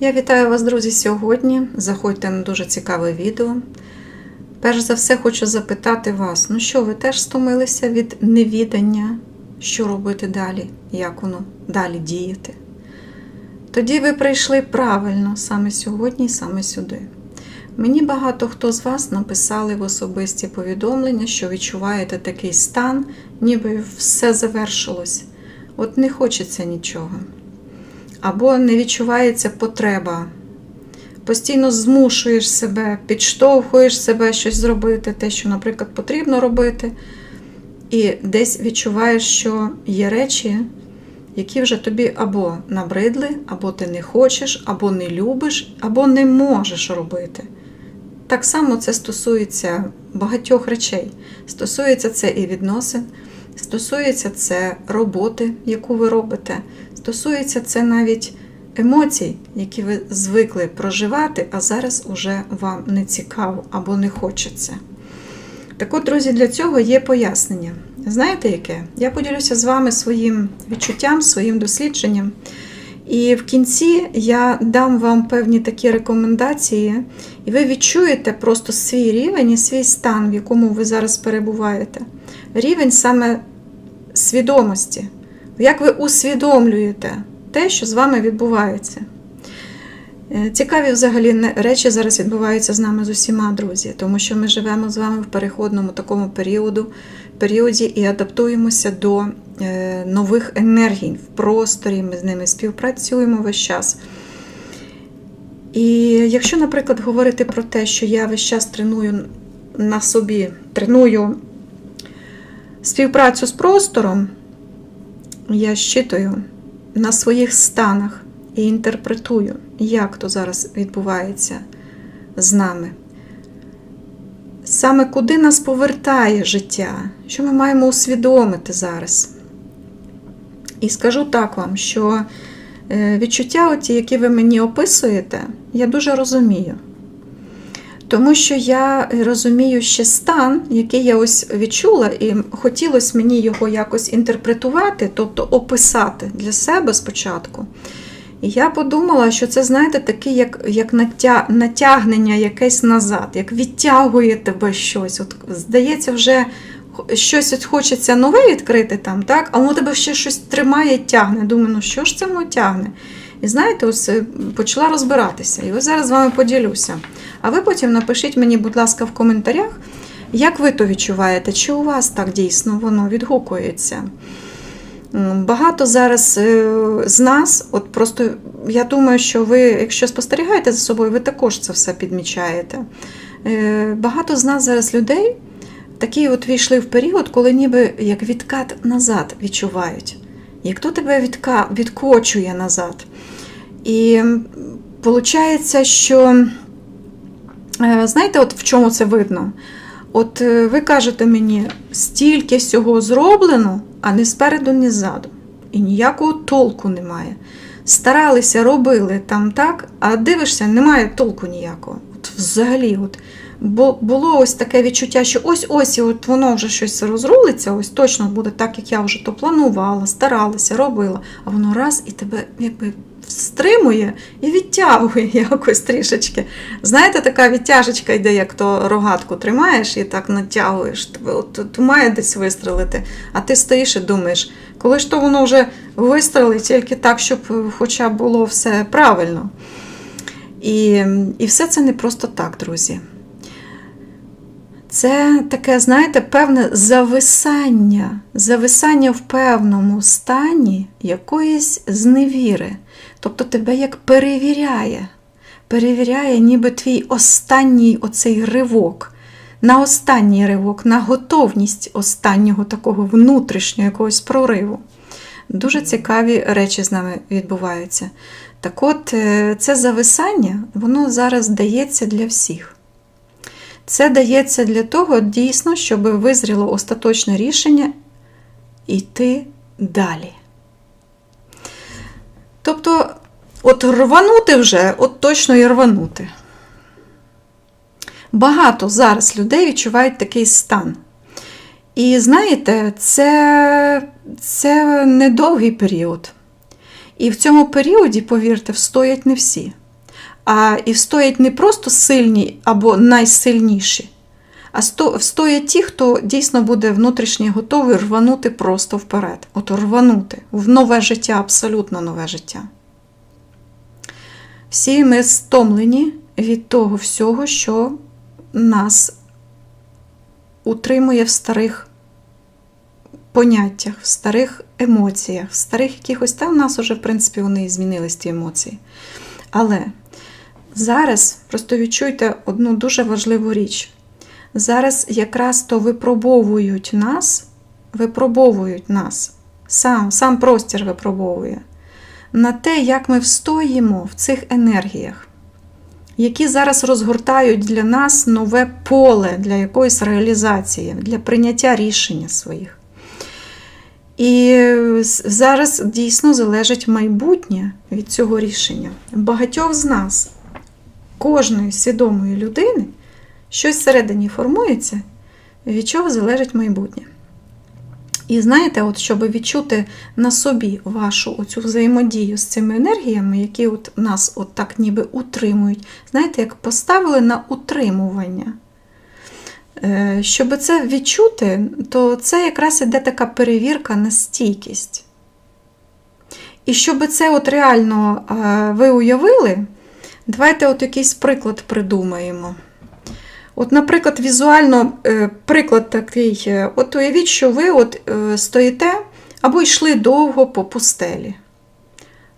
Я вітаю вас, друзі, сьогодні. Заходьте на дуже цікаве відео. Перш за все, хочу запитати вас: ну що, ви теж стомилися від невідання, що робити далі, як воно далі діяти? Тоді ви прийшли правильно саме сьогодні, і саме сюди. Мені багато хто з вас написали в особисті повідомлення, що відчуваєте такий стан, ніби все завершилось. От не хочеться нічого. Або не відчувається потреба. Постійно змушуєш себе, підштовхуєш себе щось зробити, те, що, наприклад, потрібно робити. І десь відчуваєш, що є речі, які вже тобі або набридли, або ти не хочеш, або не любиш, або не можеш робити. Так само це стосується багатьох речей. Стосується це і відносин, стосується це роботи, яку ви робите, стосується це навіть емоцій, які ви звикли проживати, а зараз уже вам не цікаво або не хочеться. Так от, друзі, для цього є пояснення. Знаєте яке? Я поділюся з вами своїм відчуттям, своїм дослідженням. І в кінці я дам вам певні такі рекомендації, і ви відчуєте просто свій рівень і свій стан, в якому ви зараз перебуваєте. Рівень саме свідомості. Як ви усвідомлюєте те, що з вами відбувається. Цікаві взагалі речі зараз відбуваються з нами з усіма, друзі, тому що ми живемо з вами в переходному такому періоду, періоді і адаптуємося до нових енергій в просторі, ми з ними співпрацюємо весь час. І якщо, наприклад, говорити про те, що я весь час треную на собі, треную співпрацю з простором, я щитую на своїх станах і інтерпретую, як то зараз відбувається з нами. Саме куди нас повертає життя, що ми маємо усвідомити зараз. І скажу так вам, що відчуття, оті, які ви мені описуєте, я дуже розумію. Тому що я розумію ще стан, який я ось відчула, і хотілося мені його якось інтерпретувати, тобто описати для себе спочатку. І я подумала, що це, знаєте, таке, як як натягнення якесь назад, як відтягує тебе щось. От, Здається, вже щось от хочеться нове відкрити там, так? а воно тебе ще щось тримає тягне. Думаю, ну що ж це воно тягне? І знаєте, ось почала розбиратися. І ось зараз з вами поділюся. А ви потім напишіть мені, будь ласка, в коментарях, як ви то відчуваєте, чи у вас так дійсно воно відгукується. Багато зараз з нас, от просто я думаю, що ви, якщо спостерігаєте за собою, ви також це все підмічаєте. Багато з нас зараз людей такі от війшли в період, коли ніби як відкат назад відчувають. Як то тебе відка... відкочує назад. І виходить, що, знаєте, от в чому це видно? От ви кажете мені, стільки всього зроблено, а не спереду, ні ззаду. І ніякого толку немає. Старалися, робили там так, а дивишся, немає толку ніякого. От Взагалі, от було ось таке відчуття, що ось-ось і от воно вже щось розрулиться, ось точно буде так, як я вже то планувала, старалася, робила, а воно раз і тебе якби стримує і відтягує якось трішечки. Знаєте, така відтяжечка йде, як то рогатку тримаєш і так натягуєш, тебе має десь вистрелити, а ти стоїш і думаєш, коли ж то воно вже вистрелить, тільки так, щоб хоча б було все правильно. І, І все це не просто так, друзі. Це таке, знаєте, певне зависання, зависання в певному стані якоїсь зневіри. Тобто тебе як перевіряє, перевіряє, ніби твій останній оцей ривок, на останній ривок, на готовність останнього такого внутрішнього якогось прориву. Дуже цікаві речі з нами відбуваються. Так от, це зависання, воно зараз дається для всіх. Це дається для того, дійсно, щоб визріло остаточне рішення йти далі. Тобто, от рванути вже, от точно і рванути. Багато зараз людей відчувають такий стан. І знаєте, це, це недовгий період. І в цьому періоді, повірте, встоять не всі. А і встоять не просто сильні або найсильніші, а сто- встоять ті, хто дійсно буде внутрішньо готовий рванути просто вперед. От рванути в нове життя, абсолютно нове життя. Всі ми стомлені від того всього, що нас утримує в старих поняттях, в старих емоціях, в старих якихось там в нас вже, в принципі, вони змінились ті емоції. Але зараз просто відчуйте одну дуже важливу річ. Зараз якраз то випробовують нас, випробовують нас, сам, сам простір випробовує на те, як ми встоїмо в цих енергіях, які зараз розгортають для нас нове поле для якоїсь реалізації, для прийняття рішення своїх. І зараз дійсно залежить майбутнє від цього рішення. Багатьох з нас, кожної свідомої людини, щось всередині формується, від чого залежить майбутнє. І знаєте, от щоб відчути на собі вашу оцю взаємодію з цими енергіями, які от нас от так ніби утримують, знаєте, як поставили на утримування. Е, Щоб це відчути, то це якраз іде така перевірка на стійкість. І щоб це от реально е, ви уявили, давайте от якийсь приклад придумаємо. От, наприклад, візуально е, приклад такий: е, от уявіть, що ви от е, стоїте або йшли довго по пустелі.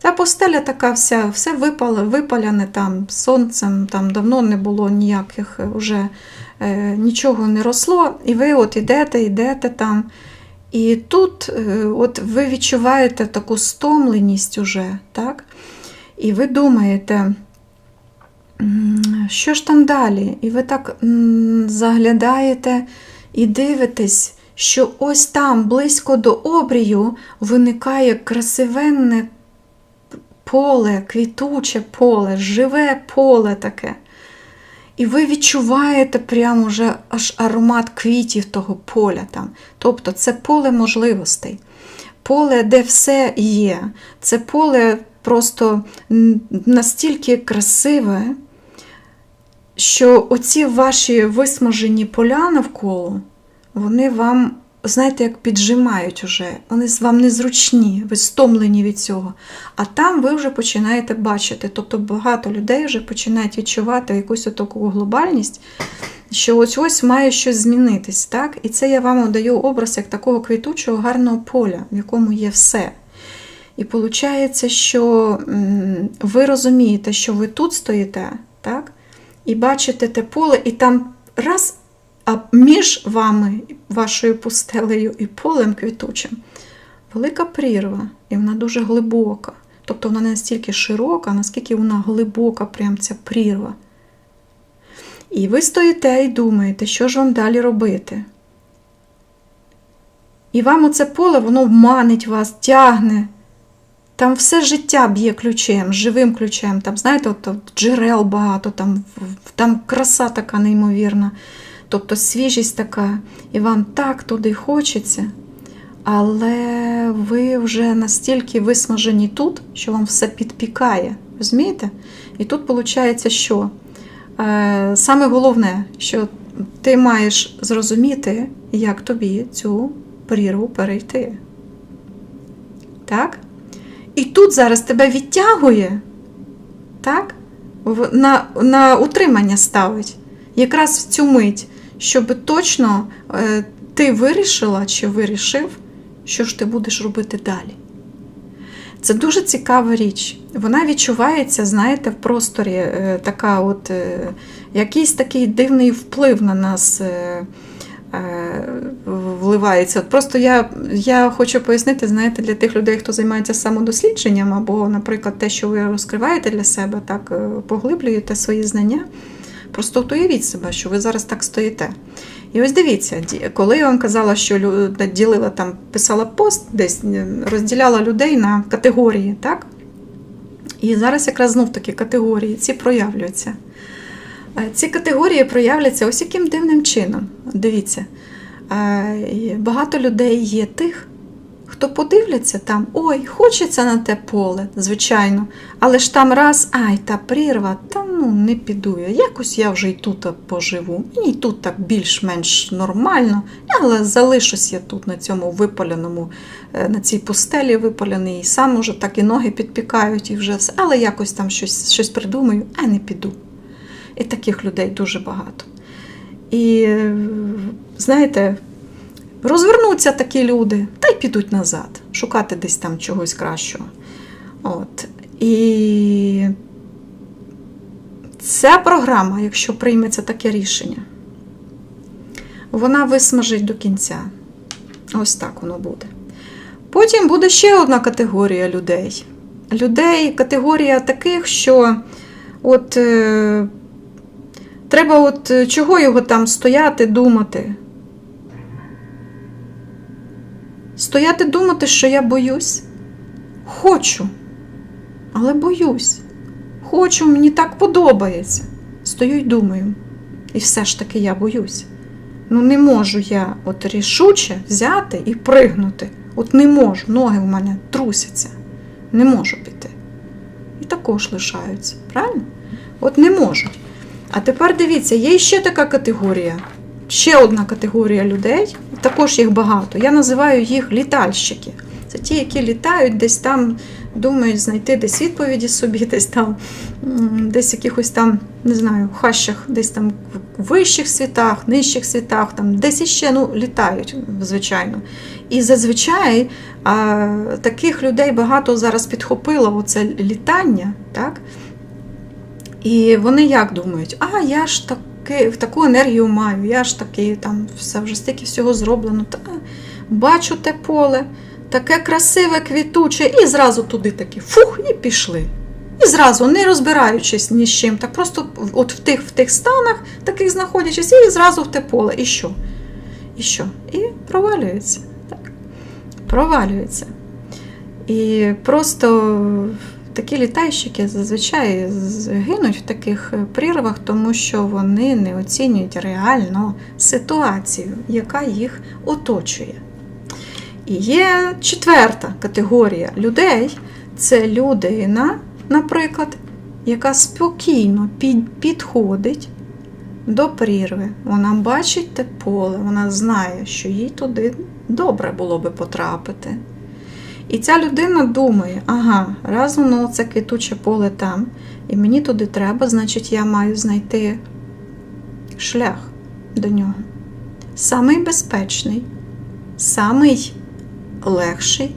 Та пустеля така вся, все випала, випаляне там сонцем, там давно не було ніяких вже е, нічого не росло, і ви от ідете, йдете там. І тут е, от ви відчуваєте таку стомленість уже, так? І ви думаєте, «М, що ж там далі? І ви так заглядаєте і дивитесь, що ось там, близько до обрію, виникає красивенне поле, квітуче поле, живе поле таке. І ви відчуваєте прямо вже аж аромат квітів того поля там. Тобто це поле можливостей, поле, де все є. Це поле просто настільки красиве, що оці ваші висмажені поля навколо, вони вам, знаєте, як піджимають уже, вони вам незручні, ви стомлені від цього. А там ви вже починаєте бачити. Тобто багато людей вже починають відчувати якусь таку глобальність, що ось ось має щось змінитись. так? І це я вам даю образ як такого квітучого гарного поля, в якому є все. І виходить, що ви розумієте, що ви тут стоїте, так? І бачите те поле, і там раз, а між вами, вашою пустелею і полем квітучим, велика прірва, і вона дуже глибока. Тобто вона не настільки широка, наскільки вона глибока, прям ця прірва. І ви стоїте і думаєте, що ж вам далі робити. І вам оце поле, воно манить вас, тягне. Там все життя б'є ключем, живим ключем. Там, знаєте, от, от джерел багато, там, там краса така неймовірна, тобто свіжість така, і вам так туди хочеться. Але ви вже настільки висмажені тут, що вам все підпікає. Розумієте? І тут виходить, що е, саме головне, що ти маєш зрозуміти, як тобі цю прірву перейти. Так? І тут зараз тебе відтягує, так? На, на утримання ставить. Якраз в цю мить, щоб точно е, ти вирішила чи вирішив, що ж ти будеш робити далі. Це дуже цікава річ. Вона відчувається, знаєте, в просторі е, така от, е, якийсь такий дивний вплив на нас е, вливається. От Просто я, я хочу пояснити, знаєте, для тих людей, хто займається самодослідженням, або, наприклад, те, що ви розкриваєте для себе, так е, поглиблюєте свої знання. Просто уявіть себе, що ви зараз так стоїте. І ось дивіться, коли я вам казала, що ділила там, писала пост, десь е, розділяла людей на категорії, так? І зараз якраз знов таки категорії ці проявлюються. Е, Ці категорії проявляться ось яким дивним чином. Дивіться, е, багато людей є тих, хто подивляться там, ой, хочеться на те поле, звичайно, але ж там раз, ай, та прірва, та ну не піду я. Якось я вже й тут поживу. Мені й тут так більш-менш нормально, але залишусь я тут на цьому випаленому, е, на цій пустелі випаленій, і сам уже так і ноги підпікають, і вже. Але якось там щось, щось придумаю, а не піду. І таких людей дуже багато. І знаєте, розвернуться такі люди та й підуть назад, шукати десь там чогось кращого. От. І ця програма, якщо прийметься таке рішення, вона висмажить до кінця. Ось так воно буде. Потім буде ще одна категорія людей. Людей, категорія таких, що от е, треба от е, чого його там стояти, думати. Стояти думати, що я боюсь. Хочу, але боюсь. Хочу, мені так подобається. Стою й думаю. І все ж таки я боюсь. Ну, не можу я от рішуче взяти і пригнути. От не можу, ноги в мене трусяться. Не можу піти. І також лишаються, правильно? От не можу. А тепер дивіться, є ще така категорія. Ще одна категорія людей, також їх багато. Я називаю їх літальщики. Це ті, які літають десь там, думають знайти десь відповіді собі, десь там, десь якихось там, не знаю, хащах, десь там в вищих світах, нижчих світах, там, десь іще ну, літають, звичайно. І зазвичай таких людей багато зараз підхопило оце літання, так? І вони як думають, а я ж таки, таку енергію маю, я ж таки там все вже стільки всього зроблено. Та, бачу те поле, таке красиве, квітуче, і зразу туди такі фух, і пішли. І зразу, не розбираючись ні з чим, так просто от в тих, в тих станах, таких знаходячись, і зразу в те поле. І що? І що? І провалюється. Так. Провалюється. І просто такі літайщики зазвичай гинуть в таких прірвах, тому що вони не оцінюють реально ситуацію, яка їх оточує. І є четверта категорія людей це людина, наприклад, яка спокійно підходить до прірви. Вона бачить те поле, вона знає, що їй туди добре було би потрапити. І ця людина думає, ага, раз воно це квітуче поле там, і мені туди треба, значить, я маю знайти шлях до нього. Самий безпечний, самий легший.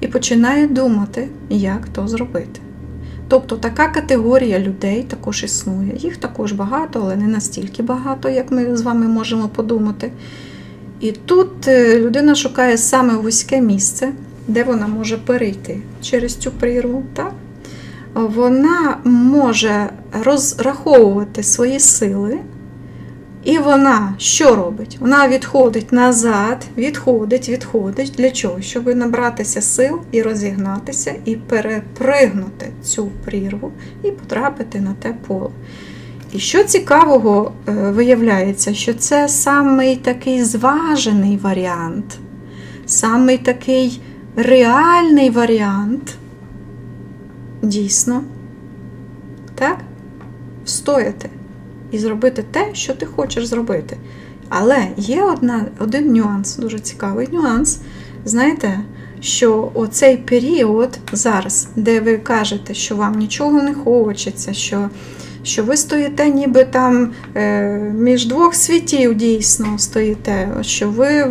І починає думати, як то зробити. Тобто така категорія людей також існує. Їх також багато, але не настільки багато, як ми з вами можемо подумати. І тут е, людина шукає саме вузьке місце, де вона може перейти через цю прірву. Так? Вона може розраховувати свої сили, і вона що робить? Вона відходить назад, відходить, відходить. Для чого? Щоб набратися сил і розігнатися, і перепригнути цю прірву і потрапити на те поле. І що цікавого е, виявляється, що це самий такий зважений варіант, самий такий реальний варіант, дійсно, так? Встояти і зробити те, що ти хочеш зробити. Але є одна, один нюанс, дуже цікавий нюанс. Знаєте, що оцей період зараз, де ви кажете, що вам нічого не хочеться, що що ви стоїте ніби там е, між двох світів дійсно стоїте, що ви,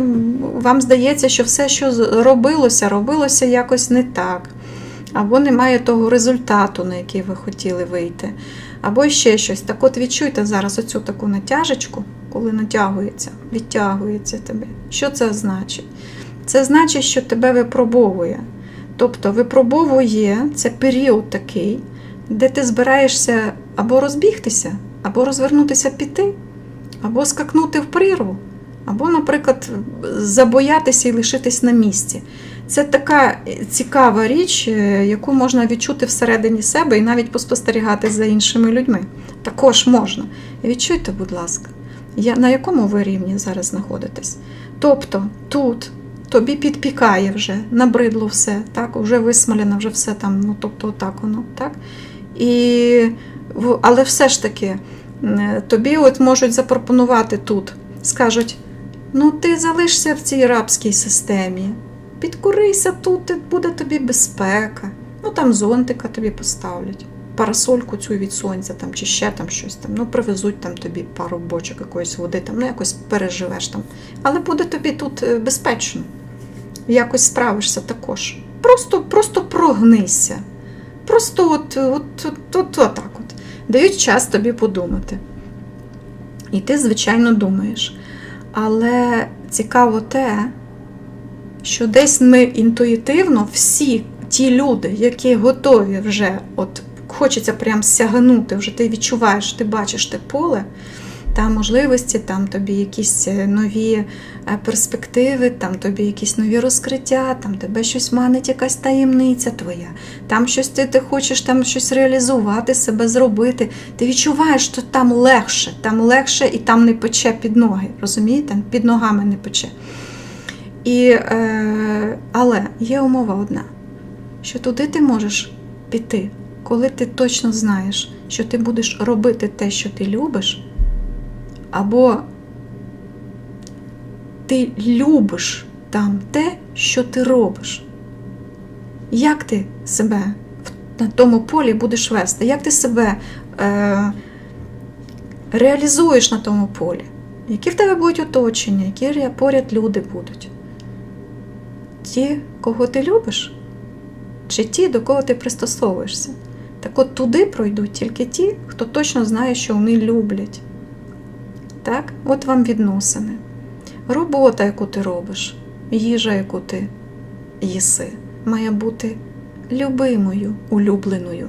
вам здається, що все, що робилося, робилося якось не так, або немає того результату, на який ви хотіли вийти, або ще щось. Так от відчуйте зараз оцю таку натяжечку, коли натягується, відтягується тебе. Що це значить? Це значить, що тебе випробовує. Тобто випробовує це період такий, де ти збираєшся або розбігтися, або розвернутися піти, або скакнути в прірву, або, наприклад, забоятися і лишитись на місці. Це така цікава річ, е, яку можна відчути всередині себе і навіть поспостерігати за іншими людьми. Також можна. Відчуйте, будь ласка, на якому ви рівні зараз знаходитесь. Тобто тут тобі підпікає вже, набридло все, так, вже висмоляно, вже все там, ну тобто отак воно, так? І, але все ж таки, тобі от можуть запропонувати тут, скажуть, ну ти залишся в цій рабській системі, підкурися тут, буде тобі безпека. Ну там зонтика тобі поставлять, парасольку цю від сонця там, чи ще там щось там. Ну, привезуть там тобі пару бочок якоїсь води, там, ну якось переживеш там. Але буде тобі тут е, безпечно. Якось справишся також. Просто, просто прогнися. Просто от, от, от, от, от. Дають час тобі подумати. І ти, звичайно, думаєш. Але цікаво те, що десь ми інтуїтивно всі ті люди, які готові вже, от хочеться прям сягнути, вже ти відчуваєш, ти бачиш те поле, там можливості, там тобі якісь е, нові е, перспективи, там тобі якісь нові розкриття, там тебе щось манить, якась таємниця твоя, там щось ти, ти хочеш там щось реалізувати, себе зробити. Ти відчуваєш, що там легше, там легше і там не пече під ноги. Розумієте? Під ногами не пече. І, е, але є умова одна, що туди ти можеш піти, коли ти точно знаєш, що ти будеш робити те, що ти любиш, або ти любиш там те, що ти робиш. Як ти себе на тому полі будеш вести? Як ти себе е, реалізуєш на тому полі? Які в тебе будуть оточення, які поряд люди будуть? Ті, кого ти любиш, чи ті, до кого ти пристосовуєшся? Так от туди пройдуть тільки ті, хто точно знає, що вони люблять. Так? От вам відносини. Робота, яку ти робиш, їжа, яку ти їси, має бути любимою, улюбленою,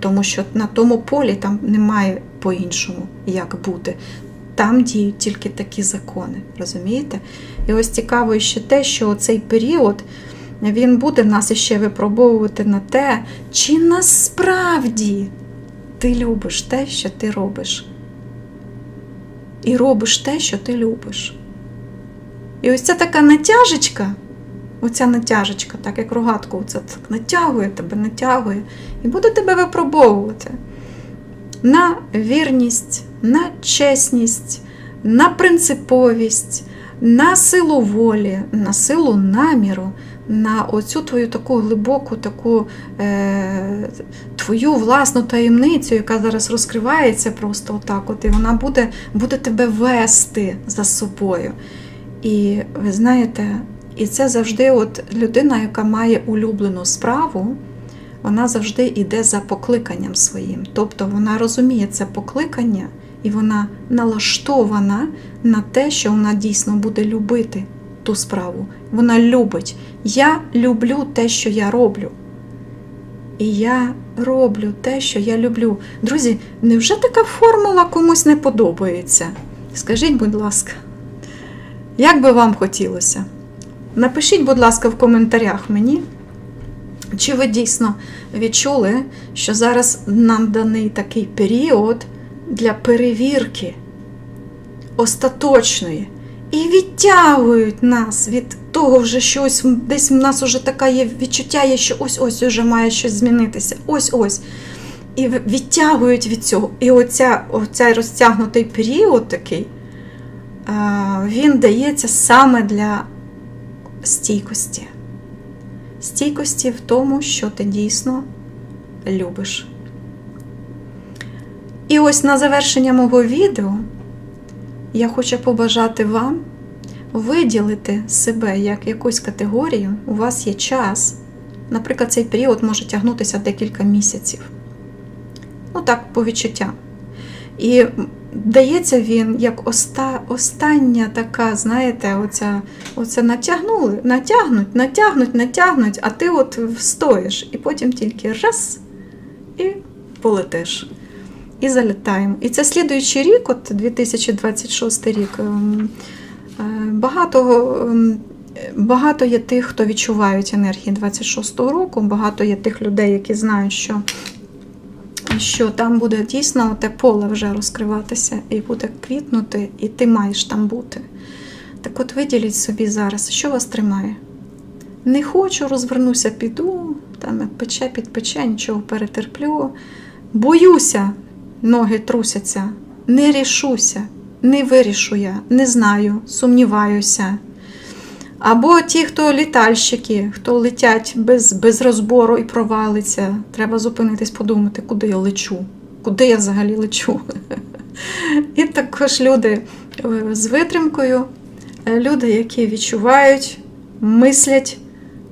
тому що на тому полі там немає по-іншому, як бути. Там діють тільки такі закони, розумієте? І ось цікаво ще те, що цей період він буде нас іще випробовувати на те, чи насправді ти любиш те, що ти робиш. І робиш те, що ти любиш. І ось ця така натяжечка, оця натяжечка, так як рогатку, оце так натягує тебе, натягує, і буде тебе випробовувати на вірність, на чесність, на принциповість, на силу волі, на силу наміру, на оцю твою таку глибоку, таку е, твою власну таємницю, яка зараз розкривається просто отак, от, і вона буде, буде тебе вести за собою. І ви знаєте, і це завжди от людина, яка має улюблену справу, вона завжди йде за покликанням своїм. Тобто вона розуміє це покликання, і вона налаштована на те, що вона дійсно буде любити ту справу. Вона любить. Я люблю те, що я роблю. І я роблю те, що я люблю. Друзі, невже така формула комусь не подобається? Скажіть, будь ласка, як би вам хотілося? Напишіть, будь ласка, в коментарях мені, чи ви дійсно відчули, що зараз нам даний такий період для перевірки остаточної і відтягують нас від того, вже щось десь в нас вже таке є відчуття, є, що ось-ось вже має щось змінитися. Ось-ось. І відтягують від цього. І оця, оця розтягнутий період такий, він дається саме для стійкості. Стійкості в тому, що ти дійсно любиш. І ось на завершення мого відео я хочу побажати вам виділити себе як якусь категорію. У вас є час. Наприклад, цей період може тягнутися декілька місяців. Ну так, по відчуттям. І дається він як оста, остання така, знаєте, оця, оце натягнули, натягнуть, натягнуть, натягнуть, а ти от встоїш. І потім тільки раз і полетиш. І залітаємо. І це слідуючий рік, от 2026 рік. ем, е, Багато, ем, багато є тих, хто відчувають енергії 26-го року, багато є тих людей, які знають, що що там буде дійсно те поле вже розкриватися і буде квітнути, і ти маєш там бути. Так от виділіть собі зараз, що вас тримає. Не хочу, розвернуся, піду, там пече, підпече, нічого перетерплю. Боюся, ноги трусяться, не рішуся, не вирішу я, не знаю, сумніваюся. Або ті, хто літальщики, хто летять без, без розбору і провалиться. Треба зупинитись, подумати, куди я лечу, куди я взагалі лечу. І також люди е, з витримкою, е, люди, які відчувають, мислять,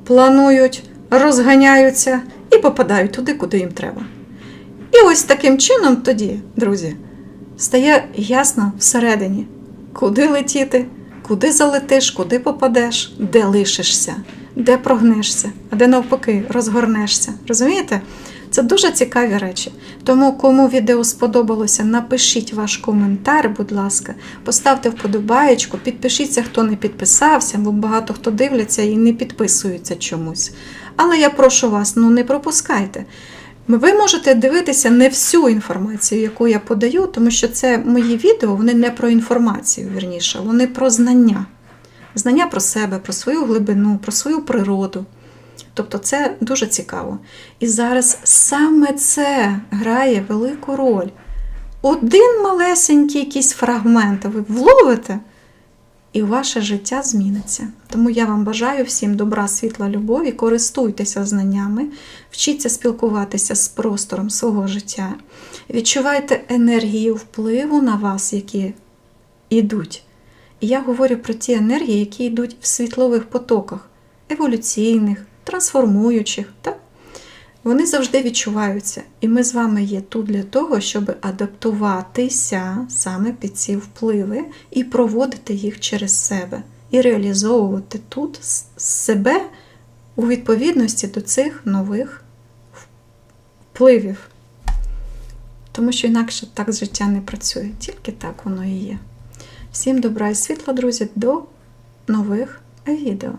планують, розганяються і попадають туди, куди їм треба. І ось таким чином тоді, друзі, стає ясно всередині, куди летіти, куди залетиш, куди попадеш, де лишишся, де прогнешся, а де навпаки розгорнешся. Розумієте? Це дуже цікаві речі. Тому, кому відео сподобалося, напишіть ваш коментар, будь ласка, поставте вподобаєчку, підпишіться, хто не підписався, бо багато хто дивляться і не підписується чомусь. Але я прошу вас, ну не пропускайте. Ви можете дивитися не всю інформацію, яку я подаю, тому що це мої відео, вони не про інформацію, вірніше, вони про знання. Знання про себе, про свою глибину, про свою природу. Тобто це дуже цікаво. І зараз саме це грає велику роль. Один малесенький якийсь фрагмент ви вловите, і ваше життя зміниться. Тому я вам бажаю всім добра, світла, любові, користуйтеся знаннями, вчіться спілкуватися з простором свого життя, відчувайте енергію впливу на вас, які йдуть. І я говорю про ті енергії, які йдуть в світлових потоках, еволюційних, трансформуючих. Так? Вони завжди відчуваються. І ми з вами є тут для того, щоб адаптуватися саме під ці впливи і проводити їх через себе, і реалізовувати тут себе у відповідності до цих нових впливів. Тому що інакше так життя не працює, тільки так воно і є. Всім добра і світла, друзі, до нових відео.